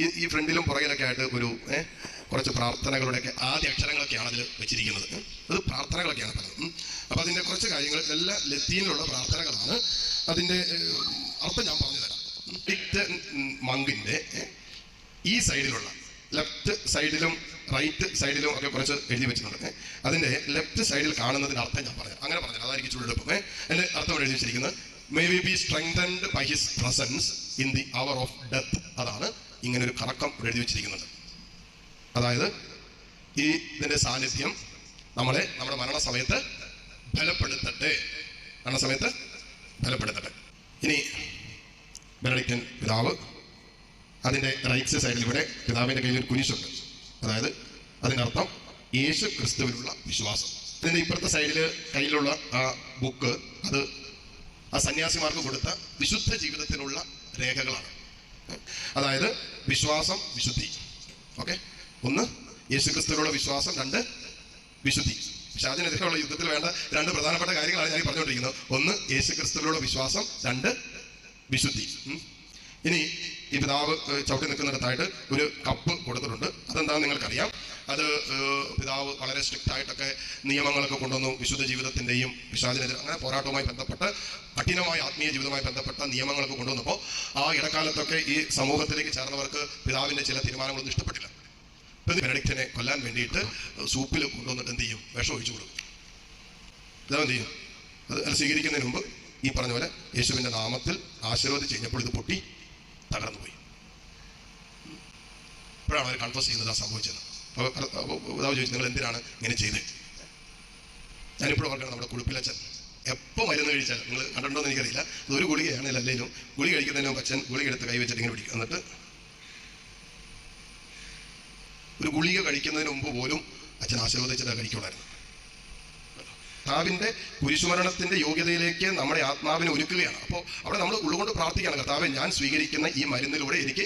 ഈ ഈ ഫ്രണ്ടിലും പുറകിലൊക്കെ ആയിട്ട് ഒരു കുറച്ച് പ്രാർത്ഥനകളുടെയൊക്കെ ആദ്യ അക്ഷരങ്ങളൊക്കെയാണ് അതിൽ വെച്ചിരിക്കുന്നത്. അത് പ്രാർത്ഥനകളൊക്കെയാണ് ഉം. അപ്പോൾ അതിന്റെ കുറച്ച് കാര്യങ്ങൾ എല്ലാ ലത്തീനിലുള്ള പ്രാർത്ഥനകളാണ് അതിന്റെ അർത്ഥം ഞാൻ പറഞ്ഞു തരാം. ഡിക്റ്റ് മങ്കിന്റെ ഈ സൈഡിലുള്ള ലെഫ്റ്റ് സൈഡിലും റൈറ്റ് സൈഡിലും ഒക്കെ കുറച്ച് എഴുതി വെച്ചിട്ടുണ്ട്. ഏ. അതിന്റെ ലെഫ്റ്റ് സൈഡിൽ കാണുന്നതിന്റെ അർത്ഥം ഞാൻ പറഞ്ഞു അങ്ങനെ പറഞ്ഞു അതായിരിക്കും എളുപ്പം എന്റെ അർത്ഥം എഴുതി വെച്ചിരിക്കുന്നത് may we be strengthened by his presence in the hour of death അതാണ് ഇങ്ങനെ ഒരു കറക്കം എഴുതി വെച്ചിരിക്കുന്നത് അതായത് ഈ ഇതിന്റെ സാന്നിധ്യം നമ്മളെ നമ്മുടെ മരണസമയത്ത് ബലപ്പെടുത്തട്ടെ. മരണസമയത്ത് ബലപ്പെടുത്തട്ടെ. ഇനി ബെനഡിക്റ്റൻ പിതാവ് അതിന്റെ റൈറ്റ് സൈഡിൽ ഇവിടെ പിതാവിന്റെ കയ്യിൽ ഒരു കുരിശുണ്ട്. അതായത് അതിനർത്ഥം യേശു ക്രിസ്തുവിലുള്ള വിശ്വാസം. ഇതിന്റെ ഇപ്പുറത്തെ സൈഡിൽ കയ്യിലുള്ള ആ ബുക്ക് അത് ആ സന്യാസിമാർക്ക് കൊടുത്ത വിശുദ്ധ ജീവിതത്തിനുള്ള രേഖകളാണ്. അതായത് വിശ്വാസം വിശുദ്ധി. ഓക്കെ ഒന്ന് യേശുക്രിസ്തുവിനുള്ള വിശ്വാസം രണ്ട് വിശുദ്ധി. ഷാജിനെതിരെയുള്ള യുദ്ധത്തിൽ വേണ്ട രണ്ട് പ്രധാനപ്പെട്ട കാര്യങ്ങളാണ് ഞാൻ പറഞ്ഞുകൊണ്ടിരിക്കുന്നത്. ഒന്ന് യേശുക്രിസ്തുവിലുള്ള വിശ്വാസം രണ്ട് വിശുദ്ധി. ഇനി ഈ പിതാവ് ചവിട്ടി നിൽക്കുന്നിടത്തായിട്ട് ഒരു കപ്പ് കൊടുത്തിട്ടുണ്ട്. അതെന്താണെന്ന് നിങ്ങൾക്കറിയാം. അത് പിതാവ് വളരെ സ്ട്രിക്റ്റ് ആയിട്ടൊക്കെ നിയമങ്ങളൊക്കെ കൊണ്ടുവന്നു. വിശുദ്ധ ജീവിതത്തിന്റെയും വിഷാദിനെതിരെ അങ്ങനെ പോരാട്ടവുമായി ബന്ധപ്പെട്ട് കഠിനമായ ആത്മീയ ജീവിതവുമായി ബന്ധപ്പെട്ട നിയമങ്ങളൊക്കെ കൊണ്ടുവന്നപ്പോൾ ആ ഇടക്കാലത്തൊക്കെ ഈ സമൂഹത്തിലേക്ക് ചേർന്നവർക്ക് പിതാവിന്റെ ചില തീരുമാനങ്ങളൊന്നും ഇഷ്ടപ്പെട്ടില്ല. ഇപ്പൊ ബെനഡിക്റ്റിനെ കൊല്ലാൻ വേണ്ടിയിട്ട് സൂപ്പിൽ കൊണ്ടുവന്നിട്ട് എന്ത് ചെയ്യും? വിഷം ഒഴിച്ചു കൊടുക്കും. ഇതാ എന്ത് ചെയ്യും അത് സ്വീകരിക്കുന്നതിന് മുമ്പ് ഈ പറഞ്ഞ പോലെ യേശുവിന്റെ നാമത്തിൽ ആശീർവദിച്ച് കഴിഞ്ഞപ്പോൾ ഇത് പൊട്ടി. തകർന്നു പോയി ഇപ്പോഴാണ് അവർ കൺഫേസ് ചെയ്യുന്നത് ആ സംഭവിച്ചത് ചോദിച്ചു നിങ്ങൾ എന്തിനാണ് ഇങ്ങനെ ചെയ്തത് ഞാനിപ്പോഴും ഓർക്കണം നമ്മുടെ കുളിപ്പിലച്ഛൻ എപ്പോൾ മരുന്ന് കഴിച്ചാൽ നിങ്ങൾ കണ്ടിട്ടുണ്ടോ എന്ന് എനിക്കറിയില്ല. ഇത് ഒരു ഗുളികയാണ് അല്ലെങ്കിലും ഗുളിക കഴിക്കുന്നതിനും അച്ഛൻ ഗുളിക എടുത്ത് കൈവച്ചിട്ട് ഇങ്ങനെ പിടിക്കും. എന്നിട്ട് ഒരു ഗുളിക കഴിക്കുന്നതിന് മുമ്പ് പോലും അച്ഛൻ ആശീർവദിച്ചിട്ട് കഴിക്കുള്ളായിരുന്നു. കർത്താവിന്റെ കുരിശുമരണത്തിന്റെ യോഗ്യതയിലേക്ക് നമ്മുടെ ആത്മാവിനെ ഒരുക്കുകയാണ്. അപ്പോൾ അവിടെ നമ്മൾ ഉള്ളുകൊണ്ട് പ്രാർത്ഥിക്കുകയാണ് കർത്താവെ ഞാൻ സ്വീകരിക്കുന്ന ഈ മരുന്നിലൂടെ എനിക്ക്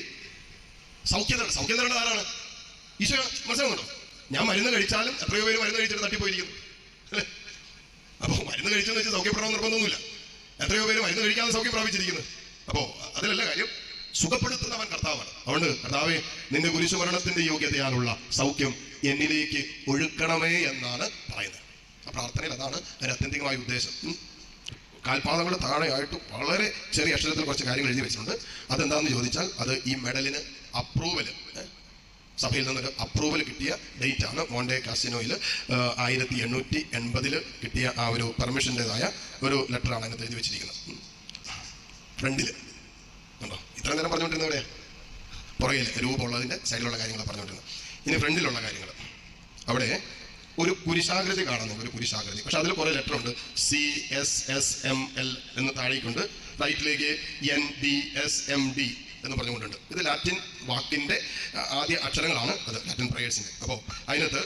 സൗഖ്യം സൗഖ്യം തരേണ്ടത് ആരാണ്? ഈശോ മനസ്സിലാവുന്നുണ്ടോ? ഞാൻ മരുന്ന് കഴിച്ചാലും എത്രയോ പേര് മരുന്ന് കഴിച്ചിട്ട് തട്ടിപ്പോയിരിക്കുന്നു. അല്ലേ അപ്പോൾ മരുന്ന് കഴിച്ചെന്ന് വെച്ച് സൗഖ്യപ്പെടാൻ നിർബന്ധമൊന്നുമില്ല. എത്രയോ പേര് മരുന്ന് കഴിക്കാതെ സൗഖ്യം പ്രാപിച്ചിരിക്കുന്നു അപ്പോൾ അതിലല്ല കാര്യം സുഖപ്പെടുത്തുന്നവൻ കർത്താവാണ്. അതുകൊണ്ട് കർത്താവെ നിന്റെ കുരിശുമരണത്തിന്റെ യോഗ്യതയാലുള്ള സൗഖ്യം എന്നിലേക്ക് ഒഴുക്കണമേ എന്നാണ് പ്രാർത്ഥനയിൽ അതാണ് അതിന്റെ അത്യന്തികമായ ഉദ്ദേശം. കാൽപാദങ്ങളുടെ താഴെയായിട്ട് വളരെ ചെറിയ അക്ഷരത്തിൽ കുറച്ച് കാര്യങ്ങൾ എഴുതി വെച്ചിട്ടുണ്ട്. അതെന്താണെന്ന് ചോദിച്ചാൽ അത് ഈ മെഡലിന് അപ്രൂവൽ സഭയിൽ നിന്നൊരു അപ്രൂവൽ കിട്ടിയ ഡേറ്റ് ആണ്. മോണ്ടെ കാസിനോയിൽ ആയിരത്തി എണ്ണൂറ്റി എൺപതിൽ കിട്ടിയ ആ ഒരു പെർമിഷന്റെതായ ഒരു ലെറ്ററാണ് അതിനകത്ത് എഴുതി വെച്ചിരിക്കുന്നത്. ഫ്രണ്ടിൽ ഉണ്ടോ ഇത്ര നേരം പറഞ്ഞുകൊണ്ടിരുന്ന എവിടെയാ? പുറകിൽ രൂപമുള്ളതിന്റെ സൈഡിലുള്ള കാര്യങ്ങളാണ് പറഞ്ഞുകൊണ്ടിരുന്നത്. ഇനി ഫ്രണ്ടിലുള്ള കാര്യങ്ങൾ അവിടെ ഒരു കുരിശാകൃതി കാണുന്നു ഒരു കുരിശാകൃതി. പക്ഷെ അതിൽ കുറെ ലെറ്റർ ഉണ്ട്. C S S M L എന്ന് താഴേക്കുണ്ട്. റൈറ്റിലേക്ക് N D S M D എന്ന് പറഞ്ഞുകൊണ്ടുണ്ട്. ഇത് ലാറ്റിൻ വാക്കിന്റെ ആദ്യ അക്ഷരങ്ങളാണ് അത് ലാറ്റിൻ പ്രയേഴ്സിന്റെ അപ്പോൾ അതിനകത്ത്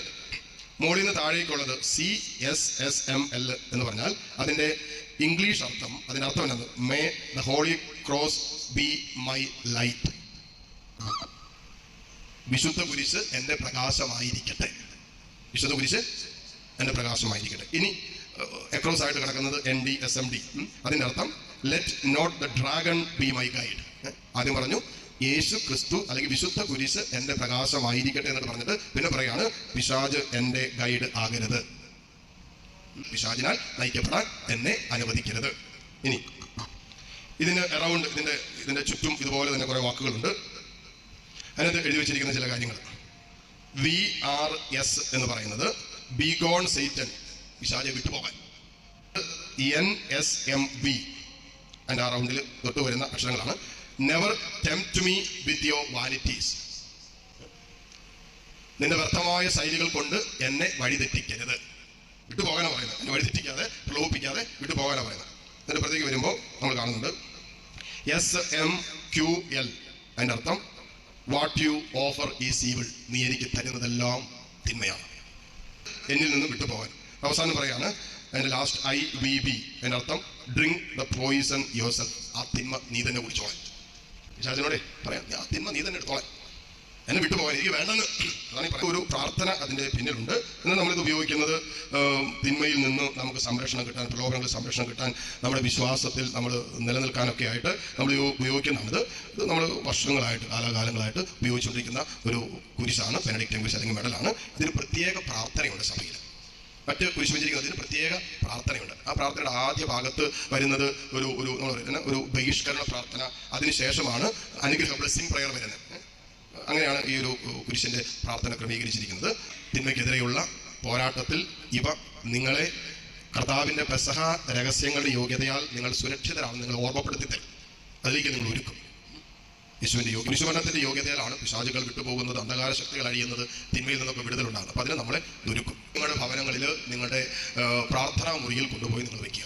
മുകളിൽ നിന്ന് താഴേക്കുള്ളത് C S S M L എന്ന് പറഞ്ഞാൽ അതിന്റെ ഇംഗ്ലീഷ് അർത്ഥം അതിനർത്ഥം എന്നത് may the holy cross be my light വിശുദ്ധ കുരിശ് എന്റെ പ്രകാശമായിരിക്കട്ടെ. വിശുദ്ധ കുരിശ് എന്റെ പ്രകാശമായിരിക്കട്ടെ. ഇനി എക്രോസ് ആയിട്ട് കിടക്കുന്നത് N D S M D അതിന്റെ അർത്ഥം let not the dragon be my guide ആദ്യം പറഞ്ഞു യേശു ക്രിസ്തു അല്ലെങ്കിൽ വിശുദ്ധ കുരിശ് എന്റെ പ്രകാശമായിരിക്കട്ടെ എന്നിട്ട് പറഞ്ഞിട്ട് പിന്നെ പറയാണ് പിശാജ് എന്റെ ഗൈഡ് ആകരുത്. പിശാജിനാൽ നയിക്കപ്പെടാൻ എന്നെ അനുവദിക്കരുത്. ഇനി ഇതിന് അറൗണ്ട് ഇതിന്റെ ഇതിന്റെ ചുറ്റും ഇതുപോലെ തന്നെ കുറെ വാക്കുകളുണ്ട്. അതിനകത്ത് എഴുതി വെച്ചിരിക്കുന്ന ചില കാര്യങ്ങൾ വി ആർ എസ് എന്ന് പറയുന്നത് ബിഗോൺ സെയ്റ്റൻ പിശാചെ വിട്ടുപോകാൻ. എൻ എസ് എം ബി അതിന്റെ ആ റൗണ്ടിൽ തൊട്ട് വരുന്ന അക്ഷരങ്ങളാണ്. Never tempt me with your vanities നിന്റെ വ്യർത്ഥമായ ശൈലികൾ കൊണ്ട് എന്നെ വഴിതെറ്റിക്കരുത്. വിട്ടുപോകാനാണ് പറയുന്നത്. എന്നെ വഴിതെറ്റിക്കാതെ പ്രലോഭിപ്പിക്കാതെ വിട്ടുപോകാനാണ് പറയുന്നത്. എന്നിട്ട് പ്രത്യേകിച്ച് വരുമ്പോൾ നമ്മൾ കാണുന്നുണ്ട്. എസ് എം ക്യു എൽ അതിന്റെ അർത്ഥം what you offer is evil നീ എനിക്ക് തരുന്നതെല്ലാം തിന്മയാണ്. എന്നിൽ നിന്ന് വിട്ടുപോകാൻ. അവസാനം പറയാണ് എന്റെ ലാസ്റ്റ് ഐ വി ബി എന്നർത്ഥം drink the poison yourself ആ തിന്മ നീ തന്നെ കുടിച്ചോളാൻ. വിശാചനോടെ പറയാം ആ തിന്മ നീ തന്നെ എടുത്തോളാൻ. എന്നെ വിട്ടുപോകാൻ എനിക്ക് വേണ്ടെന്ന് അതാണ്. ഒരു പ്രാർത്ഥന അതിന്റെ പിന്നിലുണ്ട്. എന്ന് നമ്മളിത് ഉപയോഗിക്കുന്നത് തിന്മയിൽ നിന്ന് നമുക്ക് സംരക്ഷണം കിട്ടാൻ പ്രലോഭനങ്ങളിൽ സംരക്ഷണം കിട്ടാൻ നമ്മുടെ വിശ്വാസത്തിൽ നമ്മൾ നിലനിൽക്കാനൊക്കെ ആയിട്ട് നമ്മൾ ഉപയോഗിക്കുന്നതാണിത്. ഇത് നമ്മൾ വർഷങ്ങളായിട്ട് കാലാകാലങ്ങളായിട്ട് ഉപയോഗിച്ചുകൊണ്ടിരിക്കുന്ന ഒരു കുരിശാണ് പെനഡിക് കുരിശ് അല്ലെങ്കിൽ മെഡലാണ്. ഇതിന് പ്രത്യേക പ്രാർത്ഥനയുണ്ട് സഭയിൽ. മറ്റ് കുരിശ് വെച്ചിരിക്കുന്നതിന് പ്രത്യേക പ്രാർത്ഥനയുണ്ട്. ആ പ്രാർത്ഥനയുടെ ആദ്യ ഭാഗത്ത് വരുന്നത് ഒരു ഒരു ഒരു ബഹിഷ്കരണ പ്രാർത്ഥന. അതിനുശേഷമാണ് അനുഗ്രഹ ബ്ലെസ്സിങ് പ്രയർ വരുന്നത്. അങ്ങനെയാണ് ഈ ഒരു കുരിശിന്റെ പ്രാർത്ഥന ക്രമീകരിച്ചിരിക്കുന്നത്. തിന്മയ്ക്കെതിരെയുള്ള പോരാട്ടത്തിൽ ഇവ നിങ്ങളെ കർത്താവിന്റെ പ്രസഹ രഹസ്യങ്ങളുടെ യോഗ്യതയാൽ നിങ്ങൾ സുരക്ഷിതരാണ് നിങ്ങൾ ഓർമ്മപ്പെടുത്തി തരും അതിലേക്ക് നിങ്ങൾ ഒരുക്കും. യേശുവിന്റെ യോഗ കുരിശുമരണത്തിന്റെ യോഗ്യതയിലാണ് പിശാചുകൾ വിട്ടുപോകുന്നത് അന്ധകാര ശക്തികൾ അഴിയുന്നത് തിന്മയിൽ നിന്നൊക്കെ വിടുതലുണ്ടാകുന്നത്. അപ്പൊ അതിനെ നമ്മളെ ഒരുക്കും. നിങ്ങളുടെ ഭവനങ്ങളിൽ നിങ്ങളുടെ പ്രാർത്ഥനാ മുറിയിൽ കൊണ്ടുപോയി നിങ്ങൾ വെക്കുക.